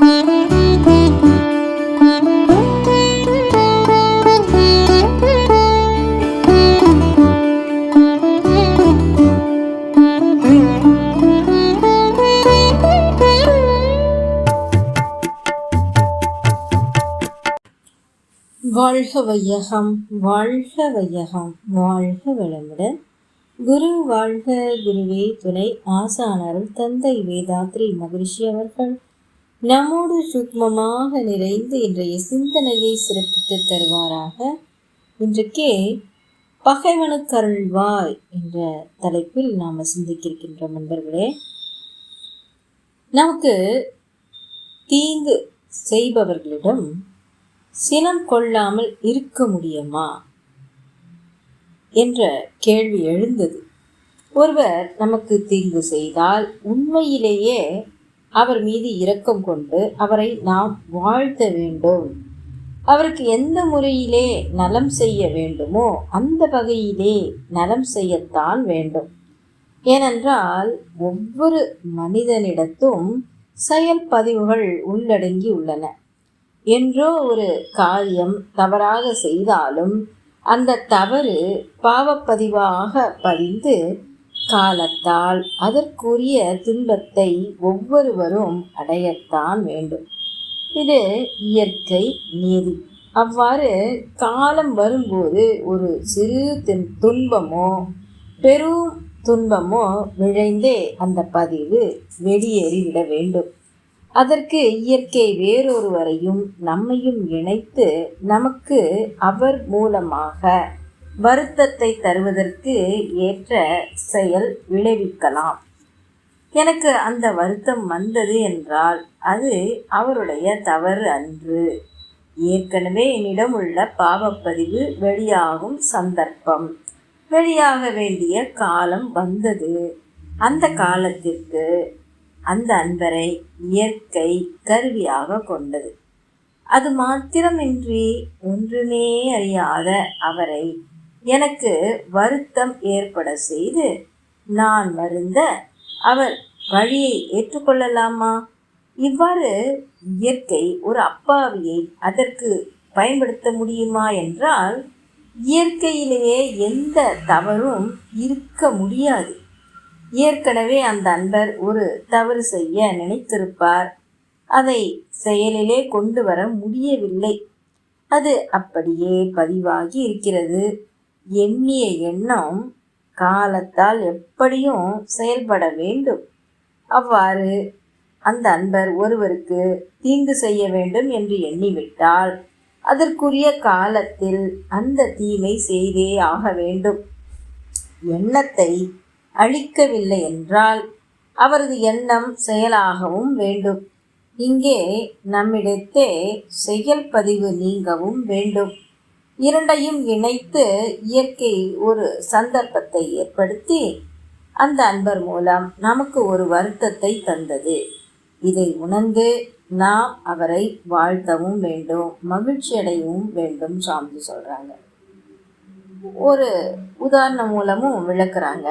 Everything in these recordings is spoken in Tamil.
வாழ்க வையகம் வாழ்க வையகம் வாழ்க வளமுடன். குரு வாழ்க குருவே துணை ஆசானாரும் தந்தை வேதாத்ரி மகிழ்ச்சி அவர்கள். நம்மோடு சுக்மமாக நிறைந்து இன்றைய சிந்தனையை சிறப்பித்து தருவாராக. இன்றைக்கே பகைவனுக்கருள்வாய் என்ற தலைப்பில் நாம் சிந்திக்கின்ற நண்பர்களே. நமக்கு தீங்கு செய்பவர்களிடம் சினம் கொள்ளாமல் இருக்க முடியுமா என்ற கேள்வி எழுந்தது. ஒருவர் நமக்கு தீங்கு செய்தால் உண்மையிலேயே அவர் மீது இரக்கம் கொண்டு அவரை நாம் வாழ்த்த வேண்டும். அவருக்கு எந்த முறையிலே நலம் செய்ய வேண்டுமோ அந்த வகையிலே நலம் செய்யத்தான் வேண்டும். ஏனென்றால் ஒவ்வொரு மனிதனிடத்தும் செயல் பதிவுகள் உள்ளடங்கி உள்ளன. என்றோ ஒரு காரியம் தவறாக செய்தாலும் அந்த தவறு பாவப்பதிவாக பதிந்து காலத்தால் அதற்குரிய துன்பத்தை ஒவ்வொருவரும் அடையத்தான் வேண்டும். இது இயற்கை நீதி. அவ்வாறு காலம் வரும்போது ஒரு சிறு துன்பமோ பெரும் துன்பமோ விழைந்தே அந்த பதிவு வெளியேறிவிட வேண்டும். அதற்கு இயற்கை வேறொருவரையும் நம்மையும் இணைத்து நமக்கு அவர் மூலமாக வருத்தத்தை தருவதற்கு ஏற்ற செயல் விளைவிக்கலாம். எனக்கு அந்த வருத்தம் வந்தது என்றால் அது அவருடைய தவறு அன்று. ஏற்கனவே என்னிடம் உள்ள பாவப்பதிவு வெளியாகும் சந்தர்ப்பம். வெளியாக வேண்டிய காலம் வந்தது. அந்த காலத்திற்கு அந்த அன்பரை இயற்கை கருவியாக கொண்டது. அது மாத்திரமின்றி ஒன்றுமே அறியாத அவரை எனக்கு வருத்தம் ஏற்பட செய்து நான் வருந்த அவர் வழியை ஏற்றுக்கொள்ளலாமா? இவ்வாறு இயற்கை ஒரு அப்பாவியை அதற்கு பயன்படுத்த முடியுமா என்றால் இயற்கையிலேயே எந்த தவறும் இருக்க முடியாது. ஏற்கனவே அந்த அன்பர் ஒரு தவறு செய்ய நினைத்திருப்பார். அதை செயலிலே கொண்டு வர முடியவில்லை. அது அப்படியே பதிவாகி இருக்கிறது. எண்ணிய எண்ணம் காலத்தால் எப்படியும் செயல்பட வேண்டும். அவ்வாறு அந்த அன்பர் ஒருவருக்கு தீங்கு செய்ய வேண்டும் என்று எண்ணிவிட்டால் அதற்குரிய காலத்தில் அந்த தீமை செய்தே ஆக வேண்டும். எண்ணத்தை அழிக்கவில்லை என்றால் அவரது எண்ணம் செயலாகவும் வேண்டும். இங்கே நம்மிடத்தே செயல் பதிவு நீங்கவும் வேண்டும். இரண்டையும் இணைத்து இயற்கை ஒரு சந்தர்ப்பத்தை ஏற்படுத்தி அந்த அன்பர் மூலம் நமக்கு ஒரு வருத்தத்தை தந்தது. இதை உணர்ந்து நாம் அவரை வாழ்த்தவும் வேண்டும் மகிழ்ச்சி அடையவும் வேண்டும் சாமி சொல்கிறாங்க ஒரு உதாரணம் மூலமும் விளக்குறாங்க.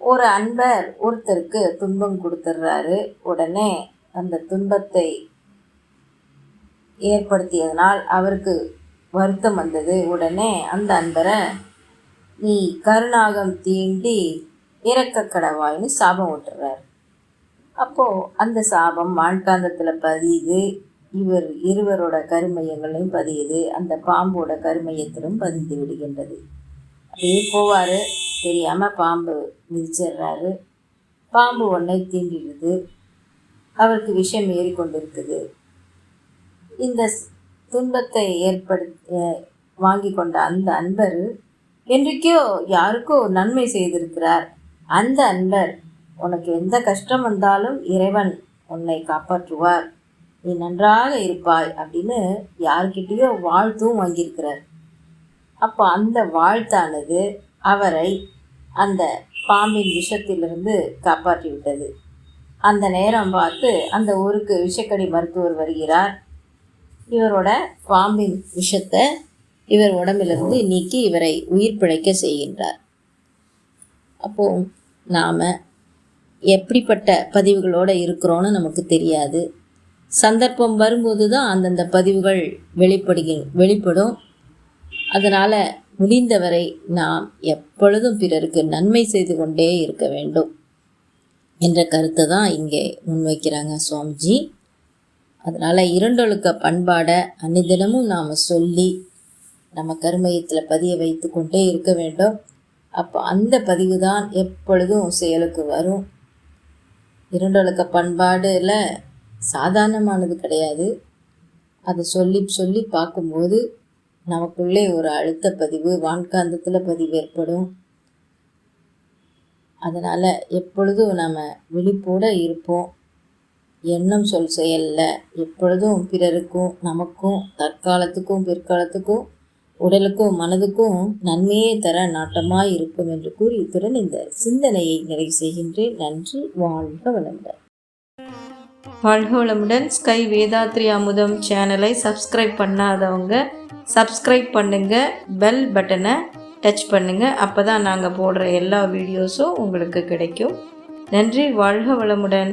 ஒரு அன்பர் ஒருத்தருக்கு துன்பம் கொடுத்துட்றாரு உடனே அந்த துன்பத்தை ஏற்படுத்தியதனால் அவருக்கு வருத்தம் வந்தது. உடனே அந்த அன்பரை நீ கருணாகம் தீண்டி இறக்க கடவாய்னு சாபம் விட்டுறார் அப்போது அந்த சாபம் மான்காந்தத்தில் பதியுது. இவர் இருவரோட கருமையங்களையும் பதியுது. அந்த பாம்போட கருமையத்திலும் பதிந்து விடுகின்றது. அப்படியே போவார். தெரியாமல் பாம்பு மிதிச்சிடுறாரு பாம்பு ஒன்றை தீண்டிடுது. அவருக்கு விஷம் ஏறிக்கொண்டிருக்குது. இந்த துன்பத்தை ஏற்படுத்த வாங்கி கொண்ட அந்த அன்பர் என்றைக்கோ யாருக்கோ நன்மை செய்திருக்கிறார். அந்த அன்பர் உனக்கு எந்த கஷ்டம் வந்தாலும் இறைவன் உன்னை காப்பாற்றுவார். நீ நன்றாக இருப்பாய் அப்படின்னு யார்கிட்டேயோ வாழ்த்தும் வாங்கியிருக்கிறார். அப்போ அந்த வாழ்த்தானது அவரை அந்த பாம்பின் விஷத்திலிருந்து காப்பாற்றி விட்டது அந்த நேரம் பார்த்து அந்த ஊருக்கு விஷக்கடி மருத்துவர் வருகிறார். இவரோட பாம்பின் விஷத்தை இவர் உடம்பிலிருந்து நீக்கி இவரை உயிர் பிழைக்க செய்கின்றார். அப்போ நாம் எப்படிப்பட்ட பதிவுகளோடு இருக்கிறோன்னு நமக்கு தெரியாது. சந்தர்ப்பம் வரும்போது தான் அந்தந்த பதிவுகள் வெளிப்படுகி வெளிப்படும். அதனால் முடிந்தவரை நாம் எப்பொழுதும் பிறருக்கு நன்மை செய்து கொண்டே இருக்க வேண்டும். என்ற கருத்தை தான் இங்கே முன்வைக்கிறாங்க சுவாமிஜி. அதனால் இரண்டொழுக்க பண்பாடை அன்னிதினமும் நாம் சொல்லி நம்ம கருமையத்தில் பதிய வைத்து கொண்டே இருக்க வேண்டும். அப்போ அந்த பதிவு தான் எப்பொழுதும் செயலுக்கு வரும். இரண்டொழுக்க பண்பாடில் சாதாரணமானது கிடையாது. அதை சொல்லி சொல்லி பார்க்கும்போது நமக்குள்ளே ஒரு அழுத்த பதிவு வான்காந்தத்தில் பதிவு ஏற்படும். அதனால் எப்பொழுதும் நம்ம விழிப்போடு இருப்போம். எண்ணம் சொல் செயலில். எப்பொழுதும் பிறருக்கும் நமக்கும் தற்காலத்துக்கும் பிற்காலத்துக்கும் உடலுக்கும் மனதுக்கும் நன்மையே தர நாட்டமாய் இருக்கும் என்று கூறி இத்துடன் இந்த சிந்தனையை நிறைவு செய்கின்றேன். நன்றி. வாழ்க வளமுடன். வாழ்க வளமுடன். ஸ்கை வேதாத்ரி அமுதம் சேனலை சப்ஸ்கிரைப் பண்ணாதவங்க சப்ஸ்கிரைப் பண்ணுங்க பெல் பட்டனை டச் பண்ணுங்க. அப்போ தான் நாங்கள் போடுற எல்லா வீடியோஸும் உங்களுக்கு கிடைக்கும். நன்றி. வாழ்க வளமுடன்.